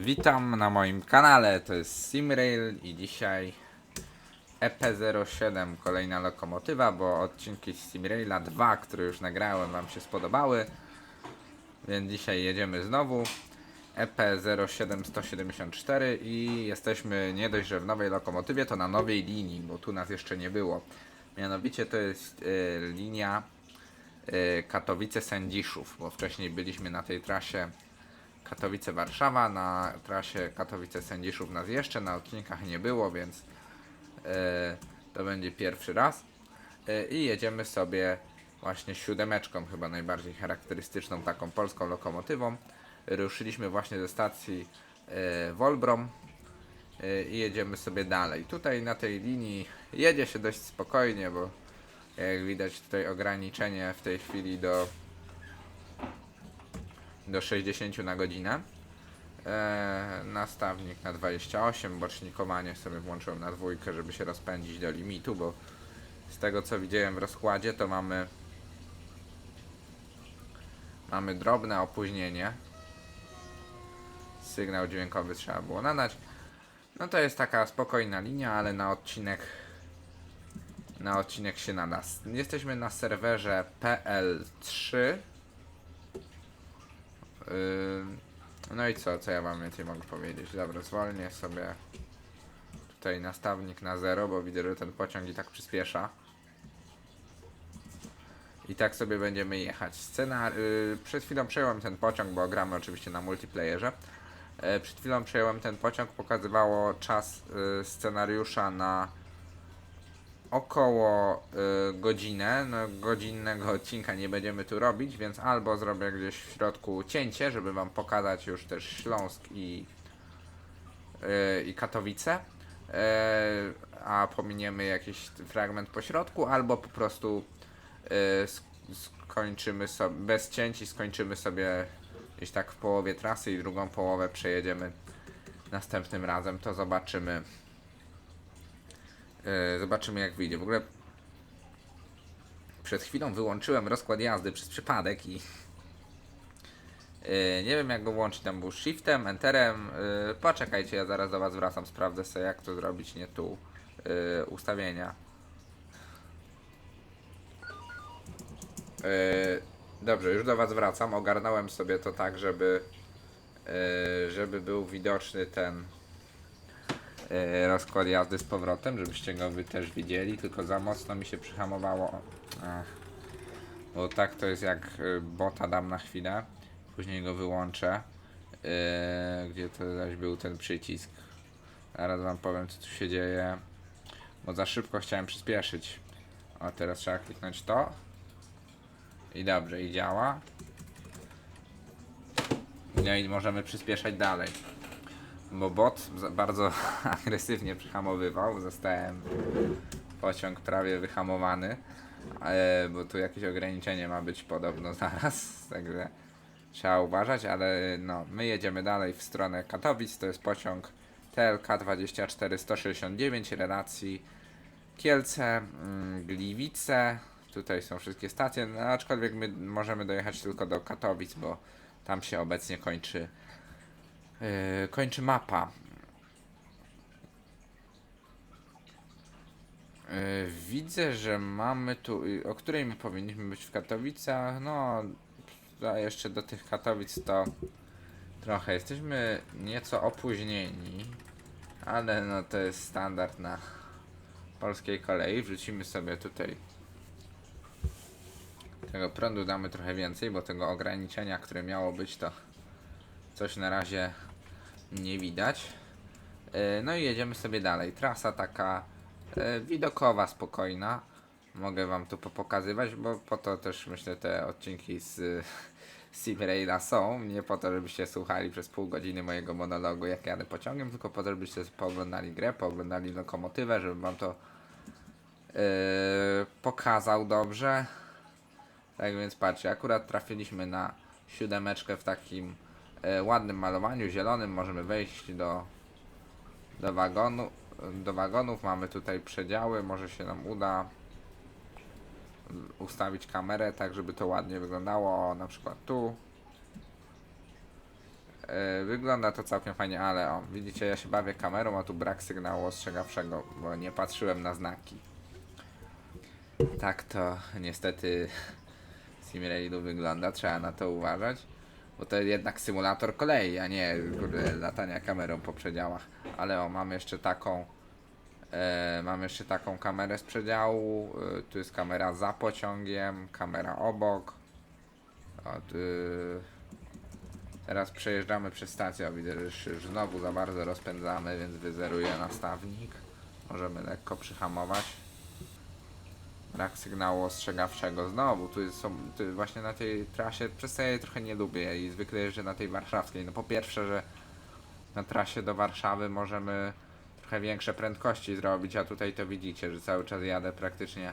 Witam na moim kanale, to jest Simrail i dzisiaj EP07, kolejna lokomotywa, bo odcinki z Simraila 2, które już nagrałem, Wam się spodobały, więc dzisiaj jedziemy znowu. E EP07 174 i jesteśmy nie dość, że w nowej lokomotywie, to na nowej linii, bo tu nas jeszcze nie było. Mianowicie to jest y, linia y, Katowice-Sędziszów, bo wcześniej byliśmy na tej trasie Katowice-Warszawa, na trasie Katowice-Sędziszów nas jeszcze na odcinkach nie było, więc e, to będzie pierwszy raz. E, I jedziemy sobie właśnie siódemeczką, chyba najbardziej charakterystyczną taką polską lokomotywą. Ruszyliśmy właśnie ze stacji e, Wolbrom e, i jedziemy sobie dalej. Tutaj na tej linii jedzie się dość spokojnie, bo jak widać tutaj ograniczenie w tej chwili do do 60 na godzinę. Eee, nastawnik na 28, bocznikowanie sobie włączyłem na dwójkę, żeby się rozpędzić do limitu, bo z tego co widziałem w rozkładzie to mamy mamy drobne opóźnienie. Sygnał dźwiękowy trzeba było nadać. No to jest taka spokojna linia, ale na odcinek na odcinek się nada. Jesteśmy na serwerze PL3 Yy, No i co, co ja wam więcej mogę powiedzieć? Dobra, zwolnię sobie tutaj nastawnik na zero, bo widzę, że ten pociąg i tak przyspiesza. I tak sobie będziemy jechać. Scena, yy, przed chwilą przejąłem ten pociąg, bo gramy oczywiście na multiplayerze. Yy, przed chwilą przejąłem ten pociąg, pokazywało czas yy, scenariusza na około y, godzinę. No, godzinnego odcinka nie będziemy tu robić, więc albo zrobię gdzieś w środku cięcie, żeby wam pokazać już też Śląsk i, y, i Katowice. Y, a pominiemy jakiś fragment po środku, albo po prostu y, sk- skończymy sobie bez cięci, skończymy sobie gdzieś tak w połowie trasy i drugą połowę przejedziemy następnym razem. To zobaczymy. E, Zobaczymy jak wyjdzie. W ogóle przed chwilą wyłączyłem rozkład jazdy przez przypadek i e, nie wiem jak go włączyć. Tam był shiftem, enterem. E, Poczekajcie, ja zaraz do was wracam. Sprawdzę sobie jak to zrobić, nie tu. Ustawienia. Dobrze, już do was wracam. Ogarnąłem sobie to tak, żeby żeby był widoczny ten rozkład jazdy z powrotem, żebyście go wy też widzieli, tylko za mocno mi się przyhamowało. Ach. Bo tak to jest jak e, bota dam na chwilę, później go wyłączę. E, gdzie to zaś był ten przycisk. Zaraz wam powiem co tu się dzieje. Bo za szybko chciałem przyspieszyć. O teraz trzeba kliknąć to. I dobrze, i działa. No i możemy przyspieszać dalej bo bot bardzo agresywnie przyhamowywał. Zostałem pociąg prawie wyhamowany, e, bo tu jakieś ograniczenie ma być podobno zaraz, także trzeba uważać, ale no, my jedziemy dalej w stronę Katowic, to jest pociąg TLK 24169 relacji Kielce, mm, Gliwice, tutaj są wszystkie stacje, no, aczkolwiek my możemy dojechać tylko do Katowic, bo tam się obecnie kończy Yy, kończy mapa. Yy, widzę, że mamy tu. O której my powinniśmy być w Katowicach? No, a jeszcze do tych Katowic to trochę jesteśmy nieco opóźnieni, ale no to jest standard na polskiej kolei. Wrzucimy sobie tutaj tego prądu damy trochę więcej, bo tego ograniczenia, które miało być, to coś na razie nie widać. E, No i jedziemy sobie dalej. Trasa taka e, widokowa, spokojna. Mogę wam tu pokazywać, bo po to też myślę te odcinki z Simraila są. Nie po to, żebyście słuchali przez pół godziny mojego monologu, jak jadę pociągiem, tylko po to, żebyście pooglądali grę, pooglądali lokomotywę, żebym wam to e, pokazał dobrze. Tak więc patrzcie, akurat trafiliśmy na siódemeczkę w takim ładnym malowaniu, zielonym. Możemy wejść do, do wagonu. Do wagonów mamy tutaj przedziały, może się nam uda ustawić kamerę tak, żeby to ładnie wyglądało. Na przykład tu. E, Wygląda to całkiem fajnie, ale o, widzicie, ja się bawię kamerą, a tu brak sygnału ostrzegawczego, bo nie patrzyłem na znaki. Tak to niestety Simrailu wygląda, trzeba na to uważać, bo to jednak symulator kolei, a nie kurde, latania kamerą po przedziałach. Ale o, mam jeszcze taką, e, mam jeszcze taką kamerę z przedziału, e, tu jest kamera za pociągiem, kamera obok. Tu, Teraz przejeżdżamy przez stację, o, widzę, że się już znowu za bardzo rozpędzamy, więc wyzeruję nastawnik. Możemy lekko przyhamować. Brak sygnału ostrzegawczego. Znowu, tu są, tu właśnie na tej trasie, przez co ja trochę nie lubię i zwykle jeżdżę na tej warszawskiej. No po pierwsze, że na trasie do Warszawy możemy trochę większe prędkości zrobić, a tutaj to widzicie, że cały czas jadę praktycznie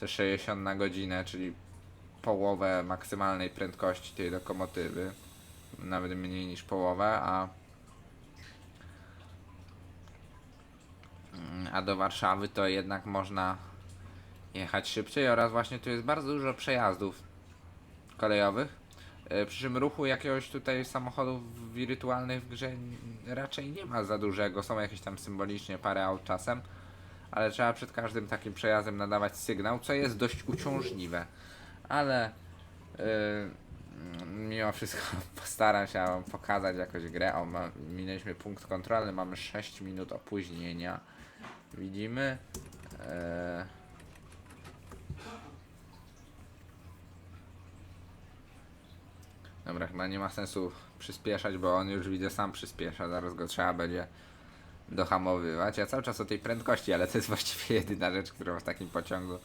te 60 na godzinę, czyli połowę maksymalnej prędkości tej lokomotywy nawet mniej niż połowę, a a do Warszawy to jednak można jechać szybciej oraz właśnie tu jest bardzo dużo przejazdów kolejowych. E, Przy czym ruchu jakiegoś tutaj samochodów wirtualnych w grze raczej nie ma za dużego. Są jakieś tam symbolicznie parę aut czasem, ale trzeba przed każdym takim przejazdem nadawać sygnał, co jest dość uciążliwe. Ale Yy, mimo wszystko postaram się pokazać jakoś grę. O, ma, minęliśmy punkt kontrolny, mamy 6 minut opóźnienia. Widzimy. Yy. Dobra, chyba nie ma sensu przyspieszać, bo on już widzę sam przyspiesza, zaraz go trzeba będzie dohamowywać. Ja cały czas o tej prędkości, ale to jest właściwie jedyna rzecz, którą w takim pociągu e,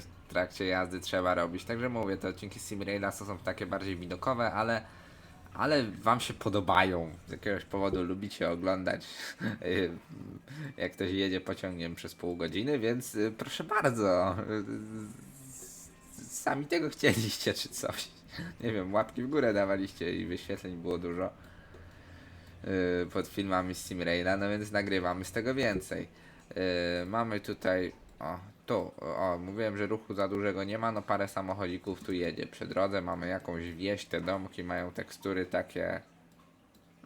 w trakcie jazdy trzeba robić. Także mówię, te odcinki z Simraila są takie bardziej widokowe, ale, ale wam się podobają. Z jakiegoś powodu lubicie oglądać, y, jak ktoś jedzie pociągiem przez pół godziny, więc y, proszę bardzo. y, Sami tego chcieliście, czy coś. Nie wiem, łapki w górę dawaliście i wyświetleń było dużo y, pod filmami z Simraila, no więc nagrywamy z tego więcej. Y, mamy tutaj, o, tu, o, mówiłem, że ruchu za dużego nie ma, no parę samochodzików tu jedzie. Przy drodze mamy jakąś wieś, te domki mają tekstury takie,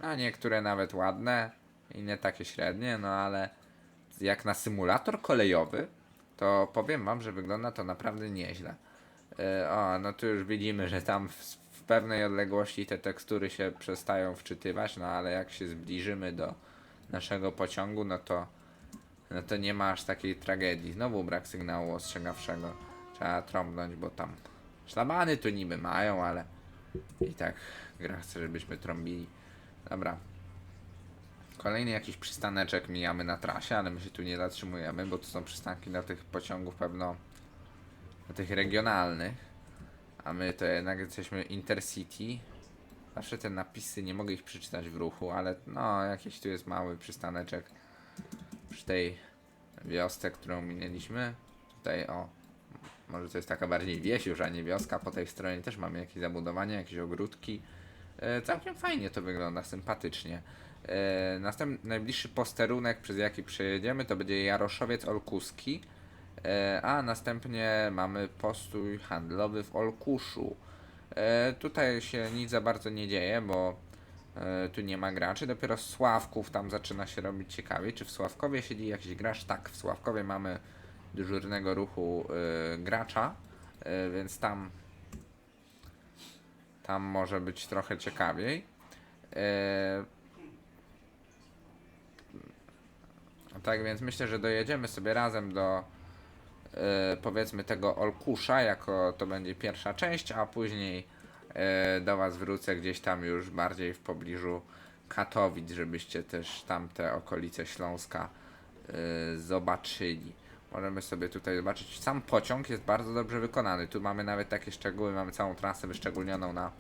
no niektóre nawet ładne, inne takie średnie, no ale jak na symulator kolejowy, to powiem wam, że wygląda to naprawdę nieźle. E, O, no tu już widzimy, że tam w, w pewnej odległości te tekstury się przestają wczytywać, no ale jak się zbliżymy do naszego pociągu, no to no to nie ma aż takiej tragedii. Znowu brak sygnału ostrzegawczego. Trzeba trąbnąć, bo tam szlabany tu niby mają, ale i tak gra chce, żebyśmy trąbili. Dobra. Kolejny jakiś przystaneczek mijamy na trasie, ale my się tu nie zatrzymujemy, bo to są przystanki dla tych pociągów pewno tych regionalnych. A my to jednak jesteśmy Intercity. Zawsze te napisy, nie mogę ich przeczytać w ruchu, ale no jakiś tu jest mały przystaneczek przy tej wiosce, którą minęliśmy. Tutaj o, może to jest taka bardziej wieś już, a nie wioska. Po tej stronie też mamy jakieś zabudowania, jakieś ogródki. E, całkiem fajnie to wygląda, sympatycznie. E, następny, najbliższy posterunek, przez jaki przejedziemy, to będzie Jaroszowiec Olkuski. E, a następnie mamy postój handlowy w Olkuszu. E, tutaj się nic za bardzo nie dzieje, bo e, tu nie ma graczy. Dopiero z Sławków tam zaczyna się robić ciekawie. Czy w Sławkowie siedzi jakiś gracz? Tak, w Sławkowie mamy dyżurnego ruchu gracza, więc tam tam może być trochę ciekawiej. Tak więc myślę, że dojedziemy sobie razem do powiedzmy tego Olkusza, jako to będzie pierwsza część, a później e, do Was wrócę gdzieś tam już bardziej w pobliżu Katowic, żebyście też tamte okolice Śląska e, zobaczyli. Możemy sobie tutaj zobaczyć. Sam pociąg jest bardzo dobrze wykonany. Tu mamy nawet takie szczegóły, mamy całą trasę wyszczególnioną na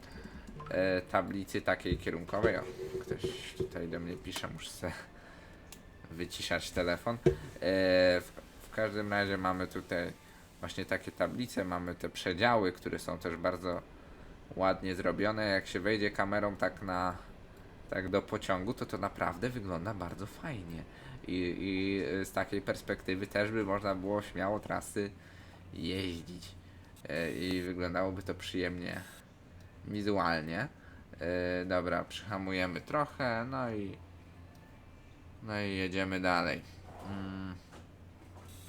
e, tablicy takiej kierunkowej. O, ktoś tutaj do mnie pisze, muszę wyciszać telefon. E, każdym razie mamy tutaj właśnie takie tablice, mamy te przedziały, które są też bardzo ładnie zrobione. Jak się wejdzie kamerą tak na tak do pociągu, to to naprawdę wygląda bardzo fajnie. I, I z takiej perspektywy też by można było śmiało trasy jeździć. E, I wyglądałoby to przyjemnie wizualnie. Yy, dobra, przyhamujemy trochę, no i no i jedziemy dalej.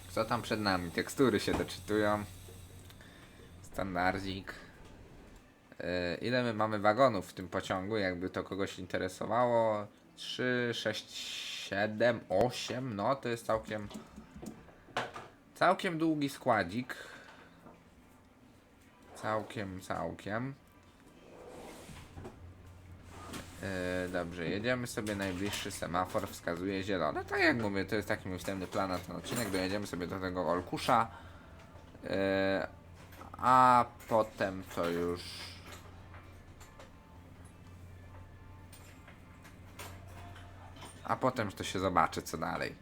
Co tam przed nami? Tekstury się doczytują. Standardzik. Yy, ile my mamy wagonów w tym pociągu, jakby to kogoś interesowało? 3, 6, 7, 8, no to jest całkiem całkiem długi składzik. Całkiem, całkiem. Yy, dobrze, jedziemy sobie najbliższy semafor, wskazuje zielone. Tak jak mówię, to jest taki mój wstępny plan na ten odcinek, dojedziemy sobie do tego Olkusza. Yy, a potem to już... A potem to się zobaczy co dalej.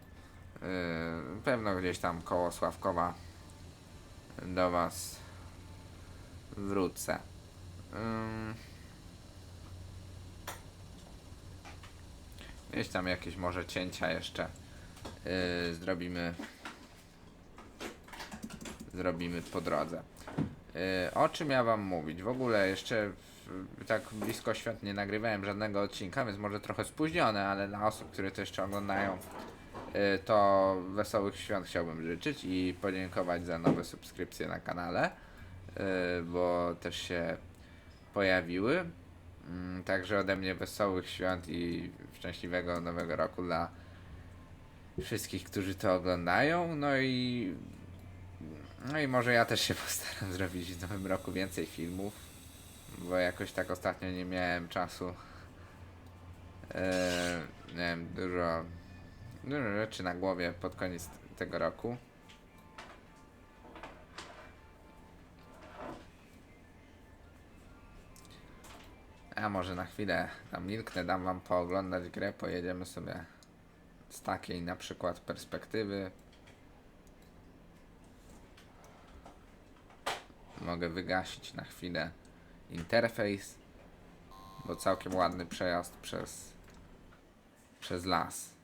Yy, pewno gdzieś tam koło Sławkowa do Was wrócę. Ym. Gdzieś tam jakieś może cięcia jeszcze yy, zrobimy zrobimy po drodze. Yy, o czym ja wam mówić? W ogóle jeszcze w, tak blisko świąt nie nagrywałem żadnego odcinka, więc może trochę spóźnione, ale dla osób, które to jeszcze oglądają, yy, to wesołych świąt chciałbym życzyć i podziękować za nowe subskrypcje na kanale, yy, bo też się pojawiły. Mm, Także ode mnie wesołych świąt i szczęśliwego nowego roku dla wszystkich, którzy to oglądają. No i no i może ja też się postaram zrobić w nowym roku więcej filmów, bo jakoś tak ostatnio nie miałem czasu. Eee, wiem, dużo, dużo rzeczy na głowie pod koniec tego roku. A może na chwilę tam milknę, dam wam pooglądać grę, pojedziemy sobie z takiej na przykład perspektywy. Mogę wygasić na chwilę interfejs, bo całkiem ładny przejazd przez, przez las.